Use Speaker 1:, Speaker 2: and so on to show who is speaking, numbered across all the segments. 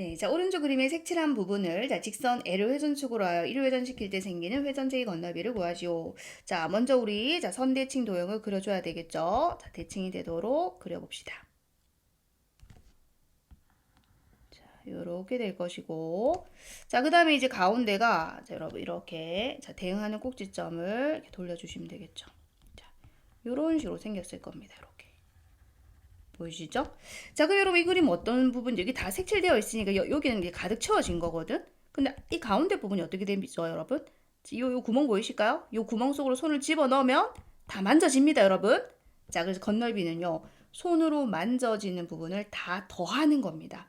Speaker 1: 네, 자 오른쪽 그림의 색칠한 부분을 자 직선 L을 회전축으로 하여 1을 회전시킬 때 생기는 회전제의 건너비를 구하시오. 자 먼저 우리 자 선대칭 도형을 그려줘야 되겠죠. 자 대칭이 되도록 그려봅시다. 자 이렇게 될 것이고 자 그다음에 이제 가운데가 자 여러분 이렇게 자 대응하는 꼭지점을 돌려주시면 되겠죠. 자 이런 식으로 생겼을 겁니다. 이렇게. 보이시죠? 자, 그럼 여러분 이 그림 어떤 부분 여기 다 색칠되어 있으니까 여, 여기는 이제 가득 채워진 거거든. 근데 이 가운데 부분이 어떻게 되죠, 여러분? 요, 요 구멍 보이실까요? 요 구멍 속으로 손을 집어 넣으면 다 만져집니다, 여러분. 자, 그래서 건널비는요, 손으로 만져지는 부분을 다 더하는 겁니다.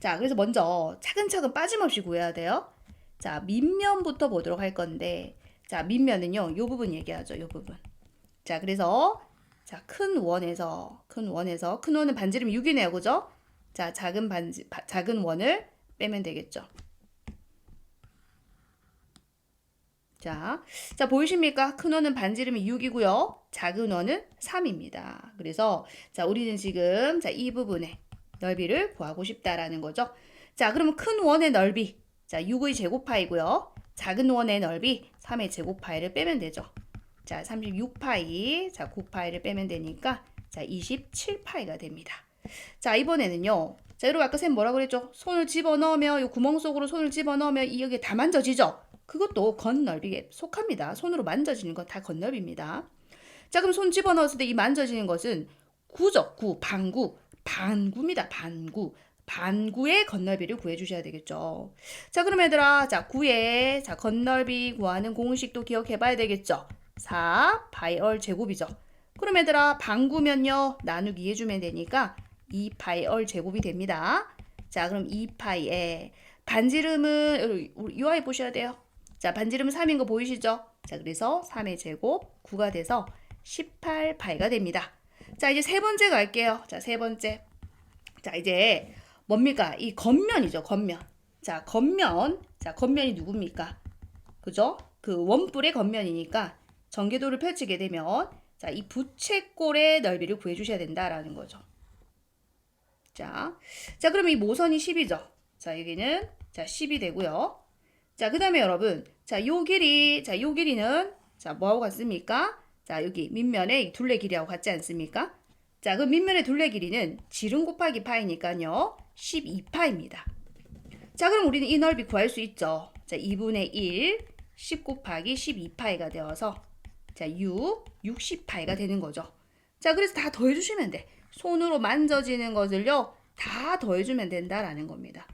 Speaker 1: 자, 그래서 먼저 차근차근 빠짐없이 구해야 돼요. 자, 밑면부터 보도록 할 건데, 자, 밑면은요, 요 부분 얘기하죠, 요 부분. 자, 그래서 자, 큰 원에서 큰 원에서 큰 원은 반지름 6이네요. 그죠? 자, 작은 반지 바, 작은 원을 빼면 되겠죠. 자, 자 보이십니까? 큰 원은 반지름이 6이고요. 작은 원은 3입니다. 그래서 자, 우리는 지금 자, 이 부분의 넓이를 구하고 싶다라는 거죠. 자, 그러면 큰 원의 넓이 자, 6의 제곱파이고요. 작은 원의 넓이 3의 제곱파이를 빼면 되죠. 자, 36파이. 자, 9파이를 빼면 되니까 자, 27파이가 됩니다. 자, 이번에는요. 자, 여러분 아까 쌤 뭐라 그랬죠? 손을 집어넣으면 이 구멍 속으로 손을 집어넣으면 이 여기 다 만져지죠? 그것도 건널비에 속합니다. 손으로 만져지는 건 다 건널비입니다. 자, 그럼 손 집어넣었을 때 이 만져지는 것은 구죠. 구, 반구. 반구입니다. 반구. 반구의 건널비를 구해 주셔야 되겠죠. 자, 그럼 얘들아, 자, 구의 자, 건널비 구하는 공식도 기억해 봐야 되겠죠. 4 파이얼 제곱이죠. 그럼 얘들아 반구면요 나누기 해주면 되니까 2 파이얼 제곱이 됩니다. 자 그럼 2 파이에 반지름은 이 아이 보셔야 돼요. 자 반지름은 3인 거 보이시죠? 자 그래서 3의 제곱 9가 돼서 18 파이가 됩니다. 자 이제 세 번째 갈게요. 자 세 번째. 자 이제 뭡니까? 이 겉면이죠 겉면. 자 겉면. 자 겉면이 누굽니까? 그죠? 그 원뿔의 겉면이니까 전개도를 펼치게 되면 자, 이 부채꼴의 넓이를 구해 주셔야 된다라는 거죠. 자. 자, 그러면 이 모선이 10이죠. 자, 여기는 자, 10이 되고요. 자, 그 다음에 여러분, 자, 요 길이 자, 요 길이는 자, 뭐하고 같습니까? 자, 여기 밑면의 둘레 길이하고 같지 않습니까? 자, 그 밑면의 둘레 길이는 지름 곱하기 파이니까요. 12파입니다. 자, 그럼 우리는 이 넓이 구할 수 있죠. 자, 2분의 1, 10 곱하기 12파이가 되어서 자, 6, 60파이가 되는 거죠. 자, 그래서 다 더해주시면 돼. 손으로 만져지는 것을요, 다 더해주면 된다라는 겁니다.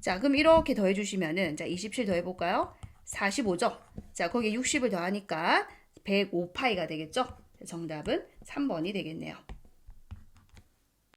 Speaker 1: 자, 그럼 이렇게 더해주시면은, 자, 27 더해볼까요? 45죠? 자, 거기에 60을 더하니까 105파이가 되겠죠? 정답은 3번이 되겠네요.